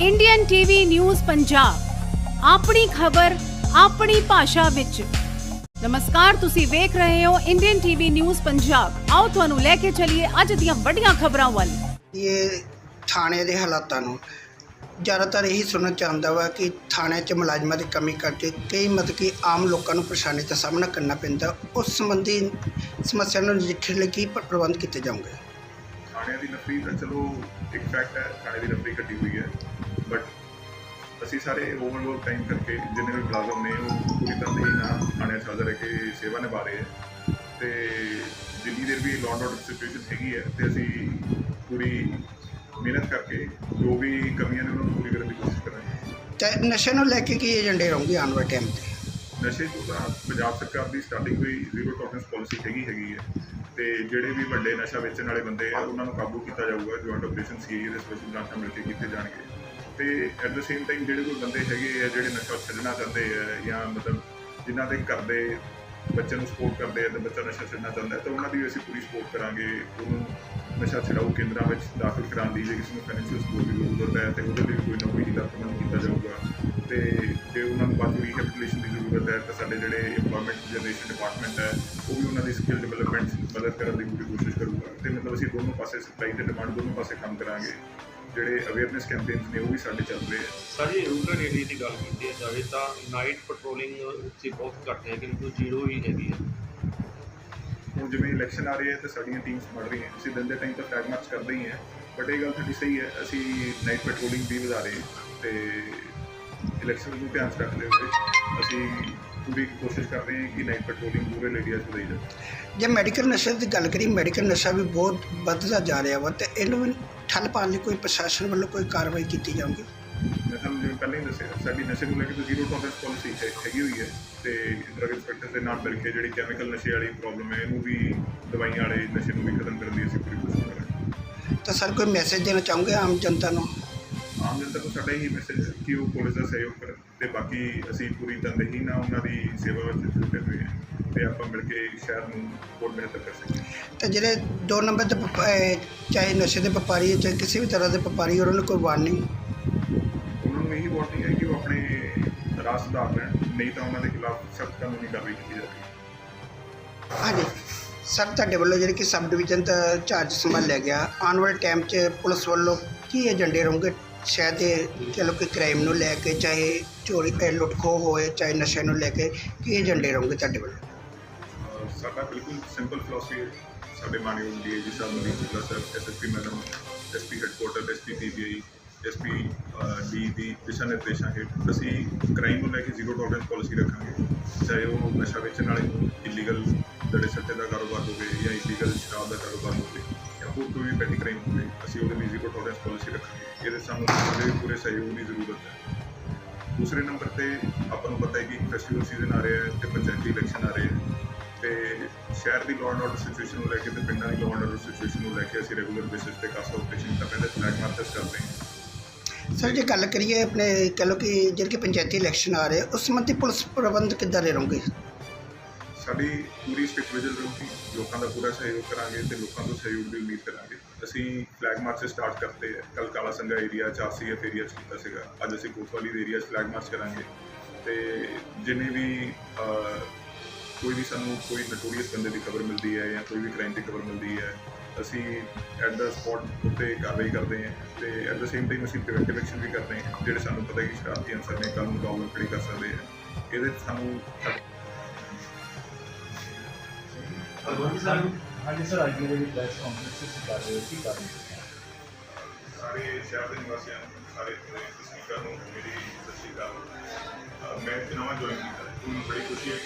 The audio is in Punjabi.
ਇੰਡੀਅਨ ਟੀਵੀ ਨਿਊਜ਼ ਪੰਜਾਬ ਆਪਣੀ ਖਬਰ ਆਪਣੀ ਭਾਸ਼ਾ ਵਿੱਚ। ਨਮਸਕਾਰ ਤੁਸੀਂ ਵੇਖ ਰਹੇ ਹੋ ਇੰਡੀਅਨ ਟੀਵੀ ਨਿਊਜ਼ ਪੰਜਾਬ ਆਓ ਤੁਹਾਨੂੰ ਲੈ ਕੇ ਚੱਲੀਏ ਅੱਜ ਦੀਆਂ ਵੱਡੀਆਂ ਖਬਰਾਂ ਵੱਲ। ਇਹ ਥਾਣੇ ਦੇ ਹਾਲਾਤਾਂ ਨੂੰ ਜ਼ਿਆਦਾਤਰ ਇਹੀ ਸੁਣਨਾ ਚਾਹੁੰਦਾ ਵਾ ਕਿ ਥਾਣੇ 'ਚ ਮੁਲਾਜ਼ਮਾਂ ਦੀ ਕਮੀ ਕਰਕੇ ਕਈ ਮਤਲਬ ਕਿ ਆਮ ਲੋਕਾਂ ਨੂੰ ਪਰੇਸ਼ਾਨੀ ਦਾ ਸਾਹਮਣਾ ਕਰਨਾ ਪੈਂਦਾ। ਉਸ ਸੰਬੰਧੀ ਸਮੱਸਿਆ ਨੂੰ ਨਜਿੱਠਣ ਲਈ ਕੀ ਪ੍ਰਬੰਧ ਕੀਤੇ ਜਾਣਗੇ? ਥਾਣਿਆਂ ਦੀ ਨਫਰੀ ਤਾਂ ਚਲੋ ਇੱਕ ਫੈਕਟ ਹੈ ਥਾਣੇ ਦੀ ਨਫਰੀ ਘਟੀ ਹੋਈ ਹੈ। ਬਟ ਅਸੀਂ ਸਾਰੇ ਓਵਰਲੋਡ ਟਾਈਮ ਕਰਕੇ ਜਿੰਨੇ ਵੀ ਮੁਲਾਜ਼ਮ ਨੇ ਉਹ ਪੂਰੀ ਤਰ੍ਹਾਂ ਹੀ ਨਾ ਥਾਣਿਆਂ 'ਚ ਹਾਜ਼ਰ ਰਹਿ ਕੇ ਸੇਵਾ ਨਿਭਾ ਰਹੇ ਹੈ ਤੇ ਜਿੰਨੀ ਦੇਰ ਵੀ ਲਾਅ ਆਰਡਰ ਸਿਚੁਏਸ਼ਨ ਹੈਗੀ ਹੈ ਤੇ ਅਸੀਂ ਪੂਰੀ ਮਿਹਨਤ ਕਰਕੇ ਜੋ ਵੀ ਕਮੀਆਂ ਨੇ ਉਹਨਾਂ ਨੂੰ ਪੂਰੀ ਕਰਨ ਦੀ ਕੋਸ਼ਿਸ਼ ਕਰਾਂਗੇ। ਤੇ ਨਸ਼ੇ ਨੂੰ ਲੈ ਕੇ ਕੀ ਏਜੰਡੇ ਰਹੂੰਗੇ ਆਉਣ ਵਾਲੇ ਟਾਈਮ ਤੇ? ਨਸ਼ੇ ਤੋਂ ਤਾਂ ਪੰਜਾਬ ਸਰਕਾਰ ਦੀ ਸਟਾਰਟਿੰਗ ਹੀ ਜ਼ੀਰੋ ਟੋਲਰੈਂਸ ਪਾਲਿਸੀ ਹੈਗੀ ਹੈਗੀ ਹੈ ਤੇ ਜਿਹੜੇ ਵੀ ਵੱਡੇ ਨਸ਼ਾ ਵੇਚਣ ਵਾਲੇ ਬੰਦੇ ਆ ਉਹਨਾਂ ਨੂੰ ਕਾਬੂ ਕੀਤਾ ਜਾਊਗਾ ਜੁਆਇੰਟ ਆਪਰੇਸ਼ਨ ਸੀਏ ਦੇ ਸਪੈਸ਼ਲ ਬ੍ਰਾਂਚਾਂ ਮਿਲ ਕੇ ਕੀਤੇ ਜਾਣਗੇ। ਤੇ ਐਟ ਦ ਸੇਮ ਟਾਈਮ ਜਿਹੜੇ ਕੋਈ ਬੰਦੇ ਹੈਗੇ ਆ, ਜਿਹੜੇ ਨਸ਼ਾ ਛੱਡਣਾ ਚਾਹੁੰਦੇ ਆ ਜਾਂ ਮਤਲਬ ਜਿਨ੍ਹਾਂ ਦੇ ਘਰ ਦੇ ਬੱਚੇ ਨੂੰ ਸਪੋਰਟ ਕਰਦੇ ਆ ਤੇ ਬੱਚਾ ਨਸ਼ਾ ਛੱਡਣਾ ਚਾਹੁੰਦਾ ਹੈ, ਤਾਂ ਉਹਨਾਂ ਦੀ ਵੀ ਅਸੀਂ ਪੂਰੀ ਸਪੋਰਟ ਕਰਾਂਗੇ। ਉਹਨੂੰ ਨਸ਼ਾ ਛਡਾਊ ਕੇਂਦਰਾਂ ਵਿੱਚ ਦਾਖਲ ਕਰਾਉਣ ਦੀ, ਜੇ ਕਿਸੇ ਨੂੰ ਫਾਈਨੈਂਸ਼ੀਅਲ ਸਪੋਰਟ ਦੀ ਜ਼ਰੂਰਤ ਹੈ, ਤੇ ਉਹਦੇ ਲਈ ਵੀ ਕੋਈ ਨਾ ਕੋਈ ਹੀਲਾ ਪ੍ਰਬੰਧ ਕੀਤਾ ਜਾਊਗਾ। ਤੇ ਜੇ ਉਹਨਾਂ ਨੂੰ ਬਾਅਦ ਰੀਹੈਬਿਲਿਟੇਸ਼ਨ ਦੀ ਜ਼ਰੂਰਤ ਹੈ, ਤਾਂ ਸਾਡੇ ਜਿਹੜੇ ਏਮਪਲੋਇਮੈਂਟ ਜਨਰੇਸ਼ਨ ਡਿਪਾਰਟਮੈਂਟ ਹੈ, ਉਹ ਵੀ ਉਹਨਾਂ ਦੀ ਸਕਿੱਲ ਡਿਵੈਲਪਮੈਂਟ ਮਦਦ ਕਰਨ ਦੀ ਪੂਰੀ ਕੋਸ਼ਿਸ਼ ਕਰੂਗਾ। ਤੇ ਮਤਲਬ ਅਸੀਂ ਦੋਨੋਂ ਪਾਸੇ ਸਪਲਾਈ ਤੇ ਡਿਮਾਂਡ ਦੋਨੋਂ ਪਾਸੇ ਕੰਮ ਕਰਾਂਗੇ। ਜਿਹੜੇ ਅਵੇਅਰਨੈਸ ਕੈਂਪੇਨਸ ਨੇ ਉਹ ਵੀ ਸਾਡੇ ਚੱਲ ਰਹੇ ਆ। ਸਾਡੀ ਰੂਰਲ ਏਰੀਆ ਦੀ ਗੱਲ ਕੀਤੀ ਜਾਵੇ ਤਾਂ ਨਾਈਟ ਪੈਟਰੋਲਿੰਗ ਉੱਥੇ ਬਹੁਤ ਘੱਟ ਹੈ ਕਿਉਂਕਿ ਜ਼ੀਰੋ ਹੀ ਹੈਗੀ ਹੈ। ਹੁਣ ਜਿਵੇਂ ਇਲੈਕਸ਼ਨ ਆ ਰਹੇ ਹੈ ਤੇ ਸਾਡੀਆਂ ਟੀਮਸ ਬਣ ਰਹੀਆਂ ਅਸੀਂ ਦਿਨ ਦੇ ਟਾਈਮ ਤਾਂ ਫਲੈਗ ਮਾਰਚ ਕਰਦੇ ਹੀ ਹਾਂ ਬਟ ਇਹ ਗੱਲ ਤੁਹਾਡੀ ਸਹੀ ਹੈ ਅਸੀਂ ਨਾਈਟ ਪੈਟਰੋਲਿੰਗ ਵੀ ਵਧਾ ਰਹੇ ਹਾਂ ਤੇ ਇਲੈਕਸ਼ਨ ਨੂੰ ਧਿਆਨ 'ਚ ਰੱਖਦੇ ਹੋਏ ਅਸੀਂ ਪੂਰੀ ਕੋਸ਼ਿਸ਼ ਕਰ ਰਹੇ ਹਾਂ ਕਿ ਨਾਈਟ ਪੈਟਰੋਲਿੰਗ ਰੂਰਲ ਏਰੀਆ 'ਚ ਵਧਾਈ ਜਾਵੇ। ਜੇ ਮੈਡੀਕਲ ਨਸ਼ੇ ਦੀ ਗੱਲ ਕਰੀ ਮੈਡੀਕਲ ਨਸ਼ਾ ਵੀ ਬਹੁਤ ਵੱਧਦਾ ਜਾ ਰਿਹਾ ਵਾ ਤੇ ਇਹਨੂੰ ਠੱਲ ਪਾਉਣ ਲਈ ਕੋਈ ਪ੍ਰਸ਼ਾਸਨ ਵੱਲੋਂ ਕੋਈ ਕਾਰਵਾਈ ਕੀਤੀ ਜਾਊਗੀ? ਮੈਂ ਤੁਹਾਨੂੰ ਜਿਵੇਂ ਪਹਿਲਾਂ ਹੀ ਦੱਸਿਆ ਸਾਡੀ ਨਸ਼ੇ ਨੂੰ ਲੈ ਕੇ ਜ਼ੀਰੋ ਟੋਲਰੈਂਸ ਪਾਲਿਸੀ ਹੈ ਹੈਗੀ ਹੋਈ ਹੈ ਤੇ ਡਰਗ ਇੰਸਪੈਕਟਰ ਦੇ ਨਾਲ ਮਿਲ ਕੇ ਜਿਹੜੀ ਕੈਮੀਕਲ ਨਸ਼ੇ ਵਾਲੀ ਪ੍ਰੋਬਲਮ ਹੈ ਇਹਨੂੰ ਵੀ ਦਵਾਈਆਂ ਵਾਲੇ ਨਸ਼ੇ ਨੂੰ ਵੀ ਖਤਮ ਕਰਨ ਦੀ ਅਸੀਂ ਪੂਰੀ ਕੋਸ਼ਿਸ਼ ਕਰਾਂਗੇ। ਤਾਂ ਸਰ ਕੋਈ ਮੈਸੇਜ ਦੇਣਾ ਚਾਹੋਗੇ ਆਮ ਜਨਤਾ ਨੂੰ? ਆਮ ਜਨਤਾ ਨੂੰ ਸਾਡਾ ਇਹੀ ਮੈਸੇਜ ਹੈ ਕਿ ਉਹ ਪੁਲਿਸ ਦਾ ਸਹਿਯੋਗ ਕਰਨ। ਤੇ ਬਾਕੀ ਅਸੀਂ ਪੂਰੀ ਤਨਦੇਹੀ ਨਾਲ ਉਹਨਾਂ ਦੀ ਸੇਵਾ ਵਿੱਚ ਜੁਟੇ ਹੋਏ ਹਾਂ ਤੇ ਆਪਾਂ ਮਿਲ ਕੇ ਸ਼ਹਿਰ ਨੂੰ ਹੋਰ ਬਿਹਤਰ ਕਰ ਸਕੀਏ। ਤੇ ਜਿਹੜੇ ਦੋ ਨੰਬਰ ਅਹ ਚਾਹੇ ਨਸ਼ੇ ਦੇ ਵਪਾਰੀ ਹੈ, ਚਾਹੇ ਕਿਸੇ ਵੀ ਤਰ੍ਹਾਂ ਦੇ ਵਪਾਰੀ ਉਹਨਾਂ ਨੂੰ ਕੋਈ ਵਾਰਨਿੰਗ ਉਹਨਾਂ ਨੂੰ ਇਹੀ ਵਾਰਨਿੰਗ ਹੈ ਕਿ ਉਹ ਆਪਣੇ ਰਾਹ ਸੁਧਾਰ ਲੈਣ ਨਹੀਂ ਤਾਂ ਉਹਨਾਂ ਦੇ ਖਿਲਾਫ ਸਖਤ ਕਾਨੂੰਨੀ ਕਾਰਵਾਈ ਕੀਤੀ ਜਾਵੇਗੀ ਹਾਂਜੀ। ਸਰ ਤੁਹਾਡੇ ਵੱਲੋਂ ਜਿਹੜੀ ਕਿ ਸਬ ਡਿਵੀਜ਼ਨ ਦਾ ਚਾਰਜ ਸੰਭਾਲਿਆ ਗਿਆ ਆਉਣ ਵਾਲੇ ਟਾਈਮ 'ਚ ਪੁਲਿਸ ਵੱਲੋਂ ਕੀ ਏਜੰਡੇ ਰਹੋਗੇ? ਸ਼ਾਇਦ ਇਹ ਲਓ ਕਿ ਕ੍ਰਾਈਮ ਨੂੰ ਲੈ ਕੇ ਚਾਹੇ ਚੋਰੀ ਤੇ ਲੁੱਟ ਖੋਹ ਹੋਏ, ਚਾਹੇ ਨਸ਼ੇ ਨੂੰ ਲੈ ਕੇ ਕੀ ਏਜੰਡੇ ਰਹੋਗੇ ਤੁਹਾਡੇ ਵੱਲੋਂ? ਸਾਡਾ ਬਿਲਕੁਲ ਸਿੰਪਲ ਫਿਲਾਸਫੀ ਹੈ। ਸਾਡੇ ਮਾਨਯੋਗ ਡੀਏਜੀ ਸਾਹਿਬ ਨੂੰ ਜੀ sir SSP madam SP headquarter SP PBI SP D ਦੀ ਦਿਸ਼ਾ ਨਿਰਦੇਸ਼ਾਂ ਹੇਠ ਅਸੀਂ ਕ੍ਰਾਈਮ ਨੂੰ ਲੈ ਕੇ ਜ਼ੀਰੋ ਟੋਲਰੈਂਸ ਪਾਲਿਸੀ ਰੱਖਾਂਗੇ। ਚਾਹੇ ਉਹ ਨਸ਼ਾ ਵੇਚਣ ਵਾਲੇ ਇਲੀਗਲ ਜਿਹੜੇ ਸੱਟੇ ਦਾ ਕਾਰੋਬਾਰ ਹੋਵੇ ਜਾਂ ਇਲੀਗਲ ਸ਼ਰਾਬ ਦਾ ਕਾਰੋਬਾਰ ਹੋਵੇ ਜਾਂ ਕੋਈ ਵੀ ਪੈਟੀ ਕ੍ਰਾਈਮ ਹੋਵੇ, ਅਸੀਂ ਉਹਦੇ ਲਈ ਜ਼ੀਰੋ ਟੋਲਰੈਂਸ ਪਾਲਿਸੀ ਰੱਖਾਂਗੇ। ਇਹਦੇ ਸਾਨੂੰ ਸਾਡੇ ਪੂਰੇ ਸਹਿਯੋਗ ਦੀ ਜ਼ਰੂਰਤ ਹੈ। ਦੂਸਰੇ ਨੰਬਰ ਤੇ ਆਪਾਂ ਨੂੰ ਪਤਾ ਹੈ ਕਿ ਫੈਸਟੀਵਲ ਸੀਜ਼ਨ ਆ ਰਿਹਾ ਹੈ ਤੇ ਪੰਚਾਇਤੀ ਇਲੈਕਸ਼ਨ ਆ ਰਹੇ ਹੈ। ਤੇ ਸ਼ਹਿਰ ਦੀ ਲਾਅ ਆਰਡਰ ਸਿਚੁਏਸ਼ਨ ਨੂੰ ਲੈ ਕੇ ਤੇ ਪਿੰਡਾਂ ਦੀ ਲਾਅ ਆਰਡਰ ਸਿਚੁਏਸ਼ਨ ਨੂੰ ਲੈ ਕੇ ਅਸੀਂ ਰੈਗੂਲਰ ਬੇਸਿਸ ਤੇ ਕਾਸਾ ਆਪਰੇਸ਼ਨ ਕਰ ਰਹੇ ਹਾਂ ਫਲੈਗ ਮਾਰਚਸ ਕਰਦੇ ਹਾਂ। ਸਰ ਜੇ ਗੱਲ ਕਰੀਏ ਆਪਣੇ, ਕਹ ਲਓ ਕਿ ਜਿਹੜੇ ਕਿ ਪੰਚਾਇਤੀ ਇਲੈਕਸ਼ਨ ਆ ਰਹੇ, ਉਸ ਸੰਬੰਧੀ ਪੁਲਿਸ ਪ੍ਰਬੰਧ ਕਿੱਦਾਂ ਦੇ ਰਹੋਗੇ? ਸਾਡੀ ਪੂਰੀ ਸਟ੍ਰਿਕਟ ਵਿਜਲ ਰਹੂਗੀ, ਲੋਕਾਂ ਦਾ ਪੂਰਾ ਸਹਿਯੋਗ ਕਰਾਂਗੇ ਤੇ ਲੋਕਾਂ ਤੋਂ ਸਹਿਯੋਗ ਦੀ ਉਮੀਦ ਕਰਾਂਗੇ। ਅਸੀਂ ਫਲੈਗ ਮਾਰਚ ਸਟਾਰਟ ਕਰਤੇ ਹੈ ਕੱਲ ਕਾਲਾ ਸੰਗਾ ਏਰੀਆ ਚਾਰਸੀਐਫ ਏਰੀਆ ਚ ਕੀਤਾ ਸੀਗਾ। ਅੱਜ ਅਸੀਂ ਕੋਤਵਾਲੀ ਦੇ ਏਰੀਆ ਚ ਫਲੈਗ ਮਾਰਚ ਕਰਾਂਗੇ। ਤੇ ਜਿਵੇਂ ਵੀ ਕੋਈ ਵੀ ਸਾਨੂੰ ਕੋਈ ਨਟੋਰੀਅਸ ਬੰਦੇ ਦੀ ਖਬਰ ਮਿਲਦੀ ਹੈ ਜਾਂ ਕੋਈ ਵੀ ਕ੍ਰਾਈਮ ਦੀ ਖਬਰ ਮਿਲਦੀ ਹੈ, ਅਸੀਂ ਐਟ ਦਾ ਸਪੌਟ ਉੱਤੇ ਕਾਰਵਾਈ ਕਰਦੇ ਹਾਂ ਤੇ ਐਟ ਦਾ ਸੇਮ ਟਾਈਮ ਅਸੀਂ ਪ੍ਰੀਵੈਂਟਿਵ ਐਕਸ਼ਨ ਵੀ ਕਰਦੇ ਹਾਂ, ਜਿਹੜੇ ਸਾਨੂੰ ਪਤਾ ਹੈ ਕਿ ਸ਼ਰਾਰਤੀ ਅਨਸਰ ਨੇ, ਕੱਲ੍ਹ ਨੂੰ ਪ੍ਰੋਬਲਮ ਖੜੀ ਕਰ ਸਕਦੇ ਆ ਇਹਦੇ ਸਾਨੂੰ ਹਾਂਜੀ ਸਰ ਹਾਂਜੀ ਸਰ ਅੱਜ ਮੇਰੇ ਪ੍ਰੈਸ ਕਾਨਫਰੰਸ ਵਿੱਚ ਕਰ ਰਹੇ ਕੀ ਕਰ ਸਾਰੇ ਸ਼ਹਿਰ ਦੇ ਨਿਵਾਸੀਆਂ ਨੂੰ ਸਾਰੇ ਸਪੀਕਰ ਨੂੰ ਮੇਰੀ ਸਤਿ ਸ਼੍ਰੀ ਅਕਾਲ। ਮੈਂ ਨਵਾਂ ਜੁਆਇਨ ਕੀਤਾ। ਮੈਨੂੰ ਬੜੀ ਖੁਸ਼ੀ ਹੈ